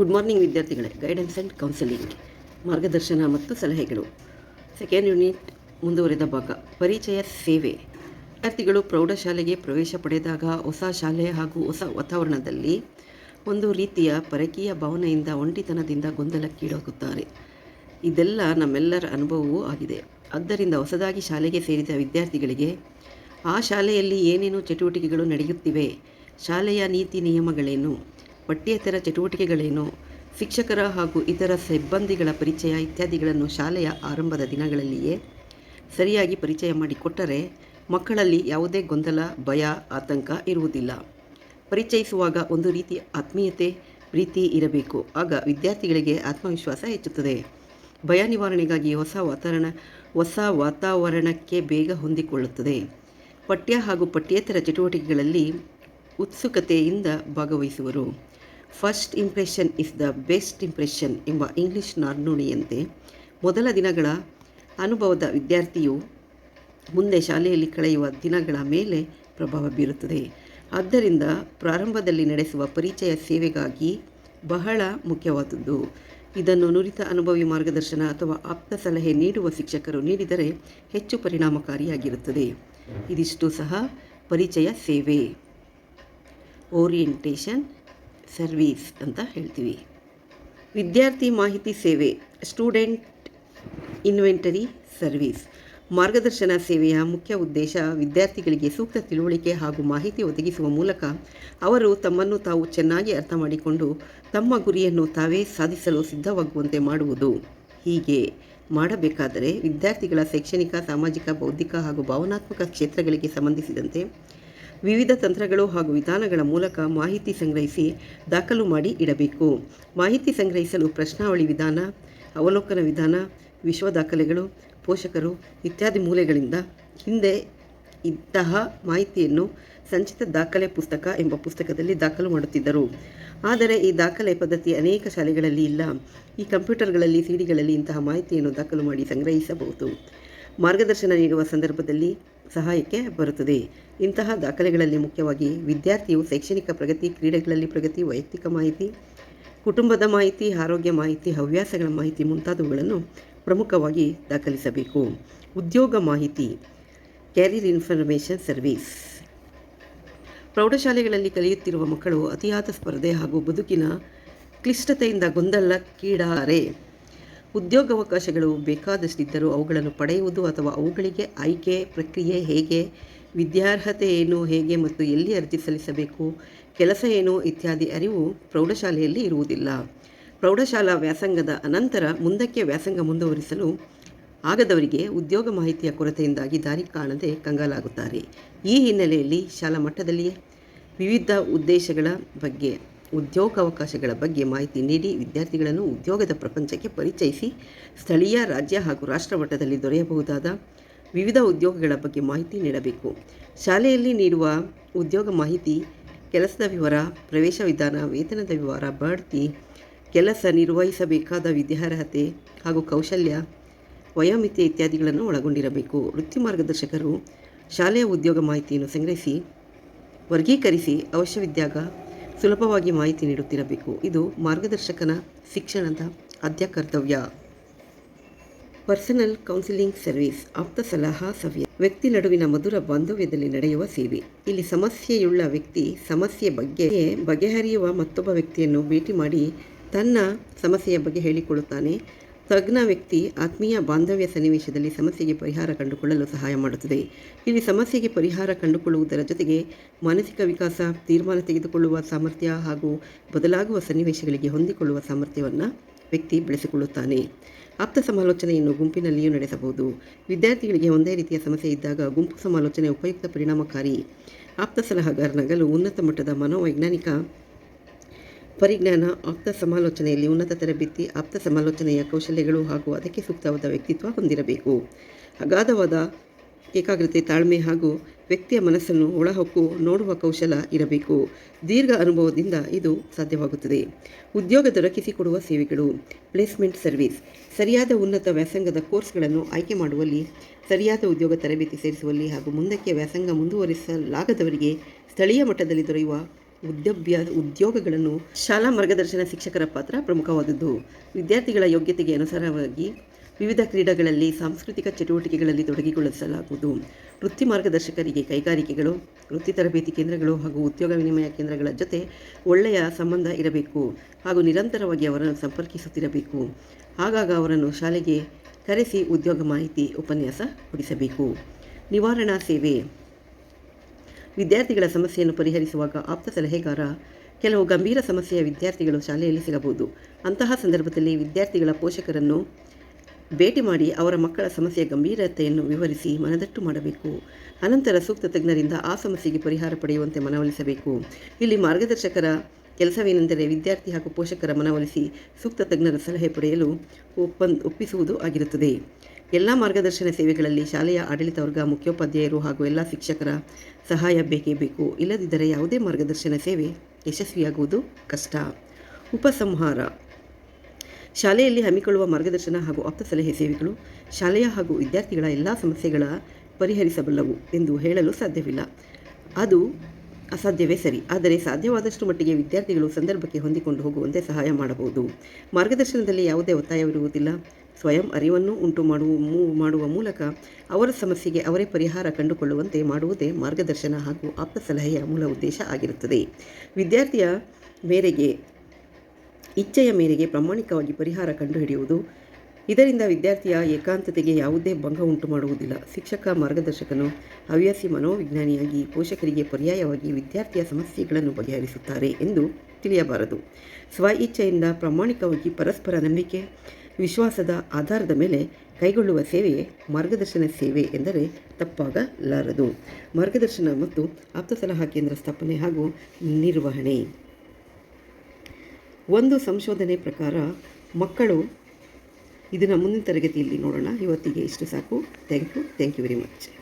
Good morning ವಿದ್ಯಾರ್ಥಿಗಳೇ. Guidance and counselling ಮಾರ್ಗದರ್ಶನ ಮತ್ತು ಸಲಹೆಗಳು. ಸೆಕೆಂಡ್ ಯೂನಿಟ್ ಮುಂದುವರೆದ ಭಾಗ. ಪರಿಚಯ ಸೇವೆ. ವಿದ್ಯಾರ್ಥಿಗಳು ಪ್ರೌಢಶಾಲೆಗೆ ಪ್ರವೇಶ ಪಡೆದಾಗ ಹೊಸ ಶಾಲೆ ಹಾಗೂ ಹೊಸ ವಾತಾವರಣದಲ್ಲಿ ಒಂದು ರೀತಿಯ ಪರಕೀಯ ಭಾವನೆಯಿಂದ, ಒಂಟಿತನದಿಂದ ಗೊಂದಲಕ್ಕೀಡಾಗುತ್ತಾರೆ. ಇದೆಲ್ಲ ನಮ್ಮೆಲ್ಲರ ಅನುಭವವೂ ಆಗಿದೆ. ಆದ್ದರಿಂದ ಹೊಸದಾಗಿ ಶಾಲೆಗೆ ಸೇರಿದ ವಿದ್ಯಾರ್ಥಿಗಳಿಗೆ ಆ ಶಾಲೆಯಲ್ಲಿ ಏನೇನು ಚಟುವಟಿಕೆಗಳು ನಡೆಯುತ್ತಿವೆ, ಶಾಲೆಯ ನೀತಿ ನಿಯಮಗಳೇನು ಪಠ್ಯೇತರ ಚಟುವಟಿಕೆಗಳೇನು? ಶಿಕ್ಷಕರ ಹಾಗೂ ಇತರ ಸಿಬ್ಬಂದಿಗಳ ಪರಿಚಯ ಇತ್ಯಾದಿಗಳನ್ನು ಶಾಲೆಯ ಆರಂಭದ ದಿನಗಳಲ್ಲಿಯೇ ಸರಿಯಾಗಿ ಪರಿಚಯ ಮಾಡಿಕೊಟ್ಟರೆ ಮಕ್ಕಳಲ್ಲಿ ಯಾವುದೇ ಗೊಂದಲ, ಭಯ, ಆತಂಕ ಇರುವುದಿಲ್ಲ. ಪರಿಚಯಿಸುವಾಗ ಒಂದು ರೀತಿ ಆತ್ಮೀಯತೆ, ಪ್ರೀತಿ ಇರಬೇಕು. ಆಗ ವಿದ್ಯಾರ್ಥಿಗಳಿಗೆ ಆತ್ಮವಿಶ್ವಾಸ ಹೆಚ್ಚುತ್ತದೆ. ಭಯ ನಿವಾರಣೆಗಾಗಿ ಹೊಸ ವಾತಾವರಣ, ಹೊಸ ವಾತಾವರಣಕ್ಕೆ ಬೇಗ ಹೊಂದಿಕೊಳ್ಳುತ್ತದೆ. ಪಠ್ಯ ಹಾಗೂ ಪಠ್ಯೇತರ ಚಟುವಟಿಕೆಗಳಲ್ಲಿ ಉತ್ಸುಕತೆಯಿಂದ ಭಾಗವಹಿಸುವರು. First impression is the best impression ಎಂಬ ಇಂಗ್ಲಿಷ್ ನಾಣ್ಣುಡಿಯಂತೆ ಮೊದಲ ದಿನಗಳ ಅನುಭವದ ವಿದ್ಯಾರ್ಥಿಯು ಮುಂದೆ ಶಾಲೆಯಲ್ಲಿ ಕಳೆಯುವ ದಿನಗಳ ಮೇಲೆ ಪ್ರಭಾವ ಬೀರುತ್ತದೆ. ಆದ್ದರಿಂದ ಪ್ರಾರಂಭದಲ್ಲಿ ನಡೆಸುವ ಪರಿಚಯ ಸೇವೆಗಾಗಿ ಬಹಳ ಮುಖ್ಯವಾದದ್ದು. ಇದನ್ನು ನುರಿತ ಅನುಭವಿ ಮಾರ್ಗದರ್ಶನ ಅಥವಾ ಆಪ್ತ ಸಲಹೆ ನೀಡುವ ಶಿಕ್ಷಕರು ನೀಡಿದರೆ ಹೆಚ್ಚು ಪರಿಣಾಮಕಾರಿಯಾಗಿರುತ್ತದೆ. ಇದಿಷ್ಟು ಸಹ ಪರಿಚಯ ಸೇವೆ. ಓರಿಯೆಂಟೇಷನ್ ಸರ್ವೀಸ್ ಅಂತ ಹೇಳ್ತೀವಿ. ವಿದ್ಯಾರ್ಥಿ ಮಾಹಿತಿ ಸೇವೆ, ಸ್ಟೂಡೆಂಟ್ ಇನ್ವೆಂಟರಿ ಸರ್ವೀಸ್. ಮಾರ್ಗದರ್ಶನ ಸೇವೆಯ ಮುಖ್ಯ ಉದ್ದೇಶ ವಿದ್ಯಾರ್ಥಿಗಳಿಗೆ ಸೂಕ್ತ ತಿಳುವಳಿಕೆ ಹಾಗೂ ಮಾಹಿತಿ ಒದಗಿಸುವ ಮೂಲಕ ಅವರು ತಮ್ಮನ್ನು ತಾವು ಚೆನ್ನಾಗಿ ಅರ್ಥ ಮಾಡಿಕೊಂಡು ತಮ್ಮ ಗುರಿಯನ್ನು ತಾವೇ ಸಾಧಿಸಲು ಸಿದ್ಧವಾಗುವಂತೆ ಮಾಡುವುದು. ಹೀಗೆ ಮಾಡಬೇಕಾದರೆ ವಿದ್ಯಾರ್ಥಿಗಳ ಶೈಕ್ಷಣಿಕ, ಸಾಮಾಜಿಕ, ಬೌದ್ಧಿಕ ಹಾಗೂ ಭಾವನಾತ್ಮಕ ಕ್ಷೇತ್ರಗಳಿಗೆ ಸಂಬಂಧಿಸಿದಂತೆ ವಿವಿಧ ತಂತ್ರಗಳು ಹಾಗೂ ವಿಧಾನಗಳ ಮೂಲಕ ಮಾಹಿತಿ ಸಂಗ್ರಹಿಸಿ ದಾಖಲು ಮಾಡಿ ಇಡಬೇಕು. ಮಾಹಿತಿ ಸಂಗ್ರಹಿಸಲು ಪ್ರಶ್ನಾವಳಿ ವಿಧಾನ, ಅವಲೋಕನ ವಿಧಾನ, ವಿಶ್ವ ದಾಖಲೆಗಳು, ಪೋಷಕರು ಇತ್ಯಾದಿ ಮೂಲೆಗಳಿಂದ ಹಿಂದೆ ಇಂತಹ ಮಾಹಿತಿಯನ್ನು ಸಂಚಿತ ದಾಖಲೆ ಪುಸ್ತಕ ಎಂಬ ಪುಸ್ತಕದಲ್ಲಿ ದಾಖಲು ಮಾಡುತ್ತಿದ್ದರು. ಆದರೆ ಈ ದಾಖಲೆ ಪದ್ಧತಿ ಅನೇಕ ಶಾಲೆಗಳಲ್ಲಿ ಇಲ್ಲ. ಈ ಕಂಪ್ಯೂಟರ್ಗಳಲ್ಲಿ ಸಿಡಿಗಳಲ್ಲಿ ಇಂತಹ ಮಾಹಿತಿಯನ್ನು ದಾಖಲು ಮಾಡಿ ಸಂಗ್ರಹಿಸಬಹುದು. ಮಾರ್ಗದರ್ಶನ ನೀಡುವ ಸಂದರ್ಭದಲ್ಲಿ ಸಹಾಯಕ್ಕೆ ಬರುತ್ತದೆ. ಇಂತಹ ದಾಖಲೆಗಳಲ್ಲಿ ಮುಖ್ಯವಾಗಿ ವಿದ್ಯಾರ್ಥಿಯು ಶೈಕ್ಷಣಿಕ ಪ್ರಗತಿ, ಕ್ರೀಡೆಗಳಲ್ಲಿ ಪ್ರಗತಿ, ವೈಯಕ್ತಿಕ ಮಾಹಿತಿ, ಕುಟುಂಬದ ಮಾಹಿತಿ, ಆರೋಗ್ಯ ಮಾಹಿತಿ, ಹವ್ಯಾಸಗಳ ಮಾಹಿತಿ ಮುಂತಾದವುಗಳನ್ನು ಪ್ರಮುಖವಾಗಿ ದಾಖಲಿಸಬೇಕು. ಉದ್ಯೋಗ ಮಾಹಿತಿ, ಕ್ಯಾರಿಯರ್ ಇನ್ಫಾರ್ಮೇಷನ್ ಸರ್ವೀಸ್. ಪ್ರೌಢಶಾಲೆಗಳಲ್ಲಿ ಕಲಿಯುತ್ತಿರುವ ಮಕ್ಕಳು ಅತಿಯಾದ ಸ್ಪರ್ಧೆ ಹಾಗೂ ಬದುಕಿನ ಕ್ಲಿಷ್ಟತೆಯಿಂದ ಗೊಂದಲಕ್ಕೀಡಾರೆ ಉದ್ಯೋಗಾವಕಾಶಗಳು ಬೇಕಾದಷ್ಟಿದ್ದರೂ ಅವುಗಳನ್ನು ಪಡೆಯುವುದು ಅಥವಾ ಅವುಗಳಿಗೆ ಆಯ್ಕೆ ಪ್ರಕ್ರಿಯೆ ಹೇಗೆ, ವಿದ್ಯಾರ್ಹತೆ ಏನು, ಹೇಗೆ ಮತ್ತು ಎಲ್ಲಿ ಅರ್ಜಿ ಸಲ್ಲಿಸಬೇಕು, ಕೆಲಸ ಏನು ಇತ್ಯಾದಿ ಅರಿವು ಪ್ರೌಢಶಾಲೆಯಲ್ಲಿ ಇರುವುದಿಲ್ಲ. ಪ್ರೌಢಶಾಲಾ ವ್ಯಾಸಂಗದ ಅನಂತರ ಮುಂದಕ್ಕೆ ವ್ಯಾಸಂಗ ಮುಂದುವರಿಸಲು ಆಗದವರಿಗೆ ಉದ್ಯೋಗ ಮಾಹಿತಿಯ ಕೊರತೆಯಿಂದಾಗಿ ದಾರಿ ಕಾಣದೆ ಕಂಗಾಲಾಗುತ್ತಾರೆ. ಈ ಹಿನ್ನೆಲೆಯಲ್ಲಿ ಶಾಲಾ ಮಟ್ಟದಲ್ಲಿಯೇ ವಿವಿಧ ಉದ್ದೇಶಗಳ ಬಗ್ಗೆ ಉದ್ಯೋಗಾವಕಾಶಗಳ ಬಗ್ಗೆ ಮಾಹಿತಿ ನೀಡಿ ವಿದ್ಯಾರ್ಥಿಗಳನ್ನು ಉದ್ಯೋಗದ ಪ್ರಪಂಚಕ್ಕೆ ಪರಿಚಯಿಸಿ ಸ್ಥಳೀಯ ರಾಜ್ಯ ಹಾಗೂ ರಾಷ್ಟ್ರ ಮಟ್ಟದಲ್ಲಿ ದೊರೆಯಬಹುದಾದ ವಿವಿಧ ಉದ್ಯೋಗಗಳ ಬಗ್ಗೆ ಮಾಹಿತಿ ನೀಡಬೇಕು. ಶಾಲೆಯಲ್ಲಿ ನೀಡುವ ಉದ್ಯೋಗ ಮಾಹಿತಿ, ಕೆಲಸದ ವಿವರ, ಪ್ರವೇಶ ವಿಧಾನ, ವೇತನದ ವಿವರ, ಬಡ್ತಿ, ಕೆಲಸ ನಿರ್ವಹಿಸಬೇಕಾದ ವಿದ್ಯಾರ್ಹತೆ ಹಾಗೂ ಕೌಶಲ್ಯ, ವಯೋಮಿತಿ ಇತ್ಯಾದಿಗಳನ್ನು ಒಳಗೊಂಡಿರಬೇಕು. ವೃತ್ತಿ ಮಾರ್ಗದರ್ಶಕರು ಶಾಲೆಯ ಉದ್ಯೋಗ ಮಾಹಿತಿಯನ್ನು ಸಂಗ್ರಹಿಸಿ, ವರ್ಗೀಕರಿಸಿ, ಅವಶ್ಯವಿದ್ದಾಗ ಸುಲಭವಾಗಿ ಮಾಹಿತಿ ನೀಡುತ್ತಿರಬೇಕು. ಇದು ಮಾರ್ಗದರ್ಶಕನ ಶಿಕ್ಷಣದ ಆದ್ಯ ಕರ್ತವ್ಯ ಪರ್ಸನಲ್ ಕೌನ್ಸಿಲಿಂಗ್ ಸರ್ವಿಸ್, ಆಪ್ತ ಸಲಹಾ ಸಭೆ ವ್ಯಕ್ತಿ ನಡುವಿನ ಮಧುರ ಬಾಂಧವ್ಯದಲ್ಲಿ ನಡೆಯುವ ಸೇವೆ. ಇಲ್ಲಿ ಸಮಸ್ಯೆಯುಳ್ಳ ವ್ಯಕ್ತಿ ಸಮಸ್ಯೆ ಬಗ್ಗೆ ಬಗೆಹರಿಯುವ ಮತ್ತೊಬ್ಬ ವ್ಯಕ್ತಿಯನ್ನು ಭೇಟಿ ಮಾಡಿ ತನ್ನ ಸಮಸ್ಯೆಯ ಬಗ್ಗೆ ಹೇಳಿಕೊಳ್ಳುತ್ತಾನೆ. ತಜ್ಞ ವ್ಯಕ್ತಿ, ಆತ್ಮೀಯ ಬಾಂಧವ್ಯ ಸನ್ನಿವೇಶದಲ್ಲಿ ಸಮಸ್ಯೆಗೆ ಪರಿಹಾರ ಕಂಡುಕೊಳ್ಳಲು ಸಹಾಯ ಮಾಡುತ್ತದೆ. ಇಲ್ಲಿ ಸಮಸ್ಯೆಗೆ ಪರಿಹಾರ ಕಂಡುಕೊಳ್ಳುವುದರ ಜೊತೆಗೆ ಮಾನಸಿಕ ವಿಕಾಸ, ತೀರ್ಮಾನ ತೆಗೆದುಕೊಳ್ಳುವ ಸಾಮರ್ಥ್ಯ ಹಾಗೂ ಬದಲಾಗುವ ಸನ್ನಿವೇಶಗಳಿಗೆ ಹೊಂದಿಕೊಳ್ಳುವ ಸಾಮರ್ಥ್ಯವನ್ನು ವ್ಯಕ್ತಿ ಬೆಳೆಸಿಕೊಳ್ಳುತ್ತಾನೆ. ಆಪ್ತ ಸಮಾಲೋಚನೆಯನ್ನು ಗುಂಪಿನಲ್ಲಿಯೂ ನಡೆಸಬಹುದು. ವಿದ್ಯಾರ್ಥಿಗಳಿಗೆ ಒಂದೇ ರೀತಿಯ ಸಮಸ್ಯೆ ಇದ್ದಾಗ ಗುಂಪು ಸಮಾಲೋಚನೆ ಉಪಯುಕ್ತ ಪರಿಣಾಮಕಾರಿ. ಆಪ್ತ ಸಲಹಾಗಾರನಾಗಲು ಉನ್ನತ ಮಟ್ಟದ ಮನೋವೈಜ್ಞಾನಿಕ ಪರಿಜ್ಞಾನ, ಆಪ್ತ ಸಮಾಲೋಚನೆಯಲ್ಲಿ ಉನ್ನತ ತರಬೇತಿ, ಆಪ್ತ ಸಮಾಲೋಚನೆಯ ಕೌಶಲ್ಯಗಳು ಹಾಗೂ ಅದಕ್ಕೆ ಸೂಕ್ತವಾದ ವ್ಯಕ್ತಿತ್ವ ಹೊಂದಿರಬೇಕು. ಅಗಾಧವಾದ ಏಕಾಗ್ರತೆ, ತಾಳ್ಮೆ ಹಾಗೂ ವ್ಯಕ್ತಿಯ ಮನಸ್ಸನ್ನು ಒಳಹೊಕ್ಕು ನೋಡುವ ಕೌಶಲ ಇರಬೇಕು. ದೀರ್ಘ ಅನುಭವದಿಂದ ಇದು ಸಾಧ್ಯವಾಗುತ್ತದೆ. ಉದ್ಯೋಗ ದೊರಕಿಸಿಕೊಡುವ ಸೇವೆಗಳು, ಪ್ಲೇಸ್ಮೆಂಟ್ ಸರ್ವಿಸ್, ಸರಿಯಾದ ಉನ್ನತ ವ್ಯಾಸಂಗದ ಕೋರ್ಸ್ಗಳನ್ನು ಆಯ್ಕೆ ಮಾಡುವಲ್ಲಿ, ಸರಿಯಾದ ಉದ್ಯೋಗ ತರಬೇತಿ ಸೇರಿಸುವಲ್ಲಿ ಹಾಗೂ ಮುಂದಕ್ಕೆ ವ್ಯಾಸಂಗ ಮುಂದುವರಿಸಲಾಗದವರಿಗೆ ಸ್ಥಳೀಯ ಮಟ್ಟದಲ್ಲಿ ದೊರೆಯುವ ಉದ್ಯೋಗ್ಯ ಉದ್ಯೋಗಗಳನ್ನು ಶಾಲಾ ಮಾರ್ಗದರ್ಶನ ಶಿಕ್ಷಕರ ಪಾತ್ರ ಪ್ರಮುಖವಾದದ್ದು. ವಿದ್ಯಾರ್ಥಿಗಳ ಯೋಗ್ಯತೆಗೆ ಅನುಸಾರವಾಗಿ ವಿವಿಧ ಕ್ರೀಡೆಗಳಲ್ಲಿ ಸಾಂಸ್ಕೃತಿಕ ಚಟುವಟಿಕೆಗಳಲ್ಲಿ ತೊಡಗಿಕೊಳ್ಳಿಸಲಾಗುವುದು. ವೃತ್ತಿ ಮಾರ್ಗದರ್ಶಕರಿಗೆ ಕೈಗಾರಿಕೆಗಳು, ವೃತ್ತಿ ತರಬೇತಿ ಕೇಂದ್ರಗಳು ಹಾಗೂ ಉದ್ಯೋಗ ವಿನಿಮಯ ಕೇಂದ್ರಗಳ ಜೊತೆ ಒಳ್ಳೆಯ ಸಂಬಂಧ ಇರಬೇಕು ಹಾಗೂ ನಿರಂತರವಾಗಿ ಅವರನ್ನು ಸಂಪರ್ಕಿಸುತ್ತಿರಬೇಕು. ಆಗಾಗ ಅವರನ್ನು ಶಾಲೆಗೆ ಕರೆಸಿ ಉದ್ಯೋಗ ಮಾಹಿತಿ ಉಪನ್ಯಾಸ ಕೊಡಿಸಬೇಕು. ನಿವಾರಣಾ ಸೇವೆ. ವಿದ್ಯಾರ್ಥಿಗಳ ಸಮಸ್ಯೆಯನ್ನು ಪರಿಹರಿಸುವಾಗ ಆಪ್ತ ಸಲಹೆಗಾರ, ಕೆಲವು ಗಂಭೀರ ಸಮಸ್ಯೆಯ ವಿದ್ಯಾರ್ಥಿಗಳು ಶಾಲೆಯಲ್ಲಿ ಸಿಗಬಹುದು. ಅಂತಹ ಸಂದರ್ಭದಲ್ಲಿ ವಿದ್ಯಾರ್ಥಿಗಳ ಪೋಷಕರನ್ನು ಭೇಟಿ ಮಾಡಿ ಅವರ ಮಕ್ಕಳ ಸಮಸ್ಯೆಯ ಗಂಭೀರತೆಯನ್ನು ವಿವರಿಸಿ ಮನದಟ್ಟು ಮಾಡಬೇಕು. ಅನಂತರ ಸೂಕ್ತ ತಜ್ಞರಿಂದ ಆ ಸಮಸ್ಯೆಗೆ ಪರಿಹಾರ ಪಡೆಯುವಂತೆ ಮನವೊಲಿಸಬೇಕು. ಇಲ್ಲಿ ಮಾರ್ಗದರ್ಶಕರ ಕೆಲಸವೇನೆಂದರೆ ವಿದ್ಯಾರ್ಥಿ ಹಾಗೂ ಪೋಷಕರ ಮನವೊಲಿಸಿ ಸೂಕ್ತ ತಜ್ಞರ ಸಲಹೆ ಪಡೆಯಲು ಒಪ್ಪಂದ್ ಒಪ್ಪಿಸುವುದು ಆಗಿರುತ್ತದೆ. ಎಲ್ಲ ಮಾರ್ಗದರ್ಶನ ಸೇವೆಗಳಲ್ಲಿ ಶಾಲೆಯ ಆಡಳಿತ ವರ್ಗ, ಮುಖ್ಯೋಪಾಧ್ಯಾಯರು ಹಾಗೂ ಎಲ್ಲ ಶಿಕ್ಷಕರ ಸಹಾಯ ಬೇಕೇ ಬೇಕು. ಇಲ್ಲದಿದ್ದರೆ ಯಾವುದೇ ಮಾರ್ಗದರ್ಶನ ಸೇವೆ ಯಶಸ್ವಿಯಾಗುವುದು ಕಷ್ಟ. ಉಪಸಂಹಾರ. ಶಾಲೆಯಲ್ಲಿ ಹಮ್ಮಿಕೊಳ್ಳುವ ಮಾರ್ಗದರ್ಶನ ಹಾಗೂ ಆಪ್ತ ಸಲಹೆ ಸೇವೆಗಳು ಶಾಲೆಯ ಹಾಗೂ ವಿದ್ಯಾರ್ಥಿಗಳ ಎಲ್ಲ ಸಮಸ್ಯೆಗಳ ಪರಿಹರಿಸಬಲ್ಲವು ಎಂದು ಹೇಳಲು ಸಾಧ್ಯವಿಲ್ಲ. ಅದು ಅಸಾಧ್ಯವೇ ಸರಿ. ಆದರೆ ಸಾಧ್ಯವಾದಷ್ಟು ಮಟ್ಟಿಗೆ ವಿದ್ಯಾರ್ಥಿಗಳು ಸಂದರ್ಭಕ್ಕೆ ಹೊಂದಿಕೊಂಡು ಹೋಗುವಂತೆ ಸಹಾಯ ಮಾಡಬಹುದು. ಮಾರ್ಗದರ್ಶನದಲ್ಲಿ ಯಾವುದೇ ಒತ್ತಾಯವಿರುವುದಿಲ್ಲ. ಸ್ವಯಂ ಅರಿವನ್ನು ಉಂಟು ಮಾಡುವ ಮಾಡುವ ಮೂಲಕ ಅವರ ಸಮಸ್ಯೆಗೆ ಅವರೇ ಪರಿಹಾರ ಕಂಡುಕೊಳ್ಳುವಂತೆ ಮಾಡುವುದೇ ಮಾರ್ಗದರ್ಶನ ಹಾಗೂ ಆಪ್ತ ಸಲಹೆಯ ಮೂಲ ಉದ್ದೇಶ ಆಗಿರುತ್ತದೆ. ವಿದ್ಯಾರ್ಥಿಯ ಮೇರೆಗೆ, ಇಚ್ಛೆಯ ಮೇರೆಗೆ ಪ್ರಾಮಾಣಿಕವಾಗಿ ಪರಿಹಾರ ಕಂಡುಹಿಡಿಯುವುದು, ಇದರಿಂದ ವಿದ್ಯಾರ್ಥಿಯ ಏಕಾಂತತೆಗೆ ಯಾವುದೇ ಭಂಗ ಉಂಟು ಮಾಡುವುದಿಲ್ಲ. ಶಿಕ್ಷಕ, ಮಾರ್ಗದರ್ಶಕನು, ಹವ್ಯಾಸಿ ಮನೋವಿಜ್ಞಾನಿಯಾಗಿ ಪೋಷಕರಿಗೆ ಪರ್ಯಾಯವಾಗಿ ವಿದ್ಯಾರ್ಥಿಯ ಸಮಸ್ಯೆಗಳನ್ನು ಬಗೆಹರಿಸುತ್ತಾರೆ ಎಂದು ತಿಳಿಯಬಾರದು. ಸ್ವ ಇಚ್ಛೆಯಿಂದ ಪ್ರಾಮಾಣಿಕವಾಗಿ ಪರಸ್ಪರ ನಂಬಿಕೆ ವಿಶ್ವಾಸದ ಆಧಾರದ ಮೇಲೆ ಕೈಗೊಳ್ಳುವ ಸೇವೆಯೇ ಮಾರ್ಗದರ್ಶನ ಸೇವೆ ಎಂದರೆ ತಪ್ಪಾಗಲಾರದು. ಮಾರ್ಗದರ್ಶನ ಮತ್ತು ಆಪ್ತ ಸಲಹಾ ಕೇಂದ್ರ ಸ್ಥಾಪನೆ ಹಾಗೂ ನಿರ್ವಹಣೆ. ಒಂದು ಸಂಶೋಧನೆ ಪ್ರಕಾರ ಮಕ್ಕಳು ಇದನ್ನು ಮುಂದಿನ ತರಗತಿಯಲ್ಲಿ ನೋಡೋಣ. ಇವತ್ತಿಗೆ ಇಷ್ಟು ಸಾಕು. Thank you thank you very much